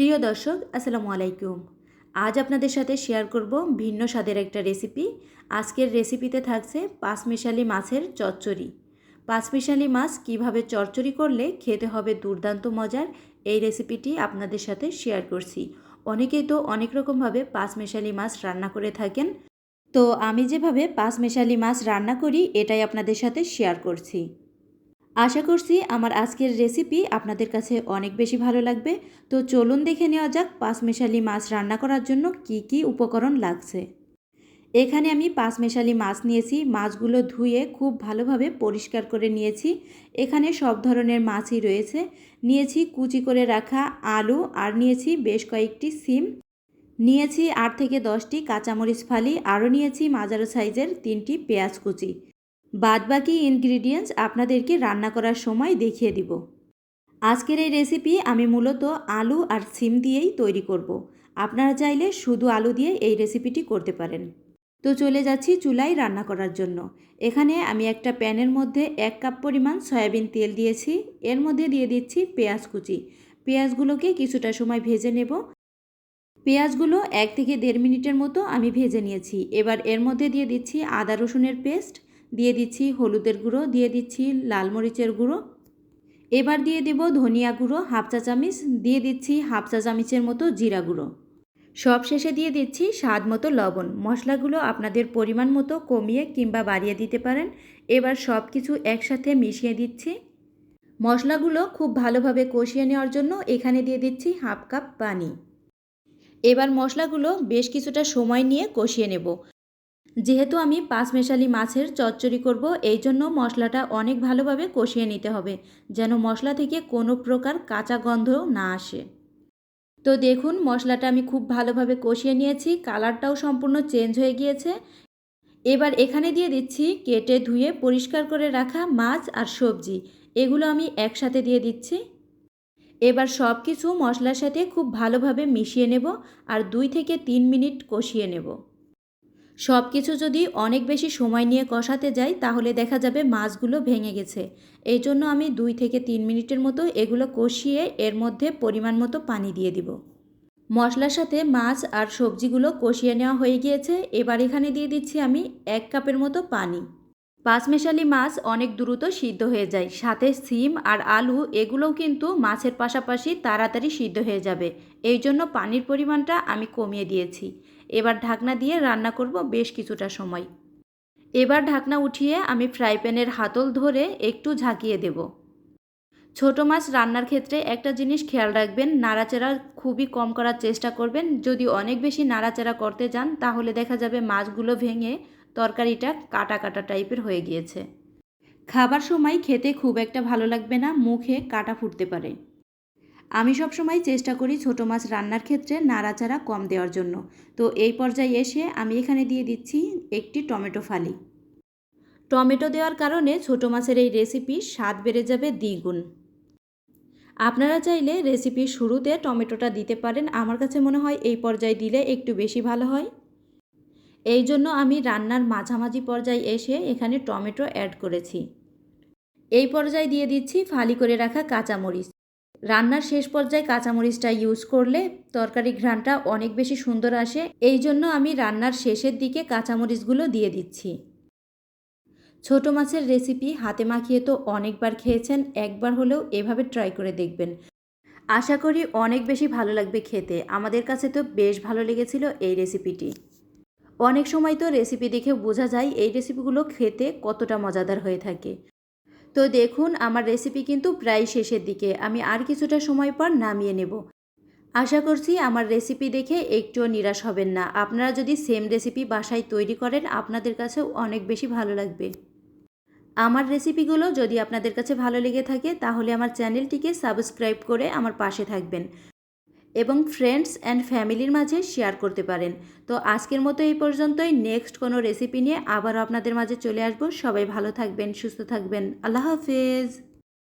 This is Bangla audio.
প্রিয় দর্শক, আসসালামু আলাইকুম। আজ আপনাদের সাথে শেয়ার করব ভিন্ন স্বাদের একটা রেসিপি আজকের রেসিপিতে থাকছে পাঁচমিশালি মাছের চচ্চড়ি। পাঁচমিশালি মাছ কীভাবে চচ্চড়ি করলে খেতে হবে দুর্দান্ত মজার, এই রেসিপিটি আপনাদের সাথে শেয়ার করছি। অনেকেই তো অনেক রকমভাবে পাঁচমিশালি মাছ রান্না করে থাকেন। তো আমি যেভাবে পাঁচমিশালি মাছ রান্না করি, এটাই আপনাদের সাথে শেয়ার করছি। আশা করছি আমার আজকের রেসিপি আপনাদের কাছে অনেক বেশি ভালো লাগবে। তো চলুন দেখে নেওয়া যাক পাঁচমেশালি মাছ রান্না করার জন্য কি কি উপকরণ লাগছে। এখানে আমি পাঁচমেশালি মাছ নিয়েছি, মাছগুলো ধুয়ে খুব ভালোভাবে পরিষ্কার করে নিয়েছি। এখানে সব ধরনের মাছই রয়েছে। নিয়েছি কুচি করে রাখা আলু আর নিয়েছি বেশ কয়েকটি সিম। নিয়েছি আট থেকে দশটি কাঁচামরিচ ফালি, আরও নিয়েছি মাজারো সাইজের তিনটি পেঁয়াজ কুচি। বাদবাকি ইনগ্রিডিয়েন্টস আপনাদেরকে রান্না করার সময় দেখিয়ে দিব। আজকের এই রেসিপি আমি মূলত আলু আর সিম দিয়েই তৈরি করব। আপনারা চাইলে শুধু আলু দিয়ে এই রেসিপিটি করতে পারেন। তো চলে যাচ্ছি চুলায় রান্না করার জন্য। এখানে আমি একটা প্যানের মধ্যে এক কাপ পরিমাণ সয়াবিন তেল দিয়েছি। এর মধ্যে দিয়ে দিচ্ছি পেঁয়াজ কুচি। পেঁয়াজগুলোকে কিছুটা সময় ভেজে নেব। পেঁয়াজগুলো এক থেকে দেড় মিনিটের মতো আমি ভেজে নিয়েছি। এবার এর মধ্যে দিয়ে দিচ্ছি আদা রসুনের পেস্ট। দিয়ে দিচ্ছি হলুদের গুঁড়ো, দিয়ে দিচ্ছি লাল মরিচের গুঁড়ো। এবার দিয়ে দেব ধনিয়া গুঁড়ো, হাফ চা চামিচ। দিয়ে দিচ্ছি হাফ চা চামিচের মতো জিরা গুঁড়ো। সব শেষে দিয়ে দিচ্ছি স্বাদ মতো লবণ। মশলাগুলো আপনাদের পরিমাণ মতো কমিয়ে কিংবা বাড়িয়ে দিতে পারেন। এবার সব কিছু একসাথে মিশিয়ে দিচ্ছি। মশলাগুলো খুব ভালোভাবে কষিয়ে নেওয়ার জন্য এখানে দিয়ে দিচ্ছি হাফ কাপ পানি। এবার মশলাগুলো বেশ কিছুটা সময় নিয়ে কষিয়ে নেব। যেহেতু আমি পাঁচমেশালি মাছের চচ্চড়ি করব, এই জন্য মশলাটা অনেক ভালোভাবে কষিয়ে নিতে হবে, যেন মশলা থেকে কোনো প্রকার কাঁচা গন্ধ না আসে। তো দেখুন, মশলাটা আমি খুব ভালোভাবে কষিয়ে নিয়েছি, কালারটাও সম্পূর্ণ চেঞ্জ হয়ে গিয়েছে। এবার এখানে দিয়ে দিচ্ছি কেটে ধুয়ে পরিষ্কার করে রাখা মাছ আর সবজি, এগুলো আমি একসাথে দিয়ে দিচ্ছি। এবার সব কিছু মশলার সাথে খুব ভালোভাবে মিশিয়ে নেব আর দুই থেকে তিন মিনিট কষিয়ে নেব। সব কিছু যদি অনেক বেশি সময় নিয়ে কষাতে যাই, তাহলে দেখা যাবে মাছগুলো ভেঙে গেছে। এই জন্য আমি দুই থেকে তিন মিনিটের মতো এগুলো কষিয়ে এর মধ্যে পরিমাণ মতো পানি দিয়ে দিব। মশলার সাথে মাছ আর সবজিগুলো কষিয়ে নেওয়া হয়ে গিয়েছে। এবার এখানে দিয়ে দিচ্ছি আমি এক কাপের মতো পানি। পাঁচমেশালি মাছ অনেক দ্রুত সিদ্ধ হয়ে যায়। সাথে সিম আর আলু এগুলোও কিন্তু মাছের পাশাপাশি তাড়াতাড়ি সিদ্ধ হয়ে যাবে। এই জন্য পানির পরিমাণটা আমি কমিয়ে দিয়েছি। এবার ঢাকনা দিয়ে রান্না করব বেশ কিছুটা সময়। এবার ঢাকনা উঠিয়ে আমি ফ্রাই প্যানের হাতল ধরে একটু ঝাঁকিয়ে দেব। ছোট মাছ রান্নার ক্ষেত্রে একটা জিনিস খেয়াল রাখবেন, নাড়াচাড়া খুবই কম করার চেষ্টা করবেন। যদি অনেক বেশি নাড়াচাড়া করতে যান, তাহলে দেখা যাবে মাছগুলো ভেঙে তরকারিটা কাটা কাটা টাইপের হয়ে গিয়েছে। খাবার সময় খেতে খুব একটা ভালো লাগবে না, মুখে কাটা ফুটতে পারে। আমি সবসময় চেষ্টা করি ছোট মাছ রান্নার ক্ষেত্রে নাড়াচাড়া কম দেওয়ার জন্য। তো এই পর্যায়ে এসে আমি এখানে দিয়ে দিচ্ছি একটি টমেটো ফালি। টমেটো দেওয়ার কারণে ছোট মাছের এই রেসিপি স্বাদ বেড়ে যাবে দ্বিগুণ। আপনারা চাইলে রেসিপির শুরুতে টমেটোটা দিতে পারেন। আমার কাছে মনে হয় এই পর্যায়ে দিলে একটু বেশি ভালো হয়। এই জন্য আমি রান্নার মাঝামাঝি পর্যায়ে এসে এখানে টমেটো অ্যাড করেছি। এই পর্যায়ে দিয়ে দিচ্ছি ফালি করে রাখা কাঁচামরিচ। রান্নার শেষ পর্যায়ে কাঁচামরিচটা ইউজ করলে তরকারি ঘ্রাণটা অনেক বেশি সুন্দর আসে। এই জন্য আমি রান্নার শেষের দিকে কাঁচামরিচগুলো দিয়ে দিচ্ছি। ছোট মাছের রেসিপি হাতে মাখিয়ে তো অনেকবার খেয়েছেন, একবার হলেও এভাবে ট্রাই করে দেখবেন। আশা করি অনেক বেশি ভালো লাগবে খেতে। আমাদের কাছে তো বেশ ভালো লেগেছিল এই রেসিপিটি অনেক সময় তো রেসিপি দেখে বোঝা যায় এই রেসিপিগুলো খেতে কতটা মজাদার হয়ে থাকে। তো দেখুন, আমার রেসিপি কিন্তু প্রায় শেষের দিকে। আমি আর কিছুটা সময় পর নামিয়ে নেব। আশা করছি আমার রেসিপি দেখে একটুও নিরাশ হবেন না। আপনারা যদি সেম রেসিপি বাসায় তৈরি করেন, আপনাদের কাছেও অনেক বেশি ভালো লাগবে। আমার রেসিপিগুলো যদি আপনাদের কাছে ভালো লেগে থাকে, তাহলে আমার চ্যানেলটিকে সাবস্ক্রাইব করে আমার পাশে থাকবেন। এবং ফ্রেন্ডস অ্যান্ড ফ্যামিলির মাঝে শেয়ার করতে পারেন। তো আজকের মতো এই পর্যন্তই। নেক্সট কোনো রেসিপি নিয়ে আবারও আপনাদের মাঝে চলে আসব। সবাই ভালো থাকবেন, সুস্থ থাকবেন। আল্লাহ হাফেজ।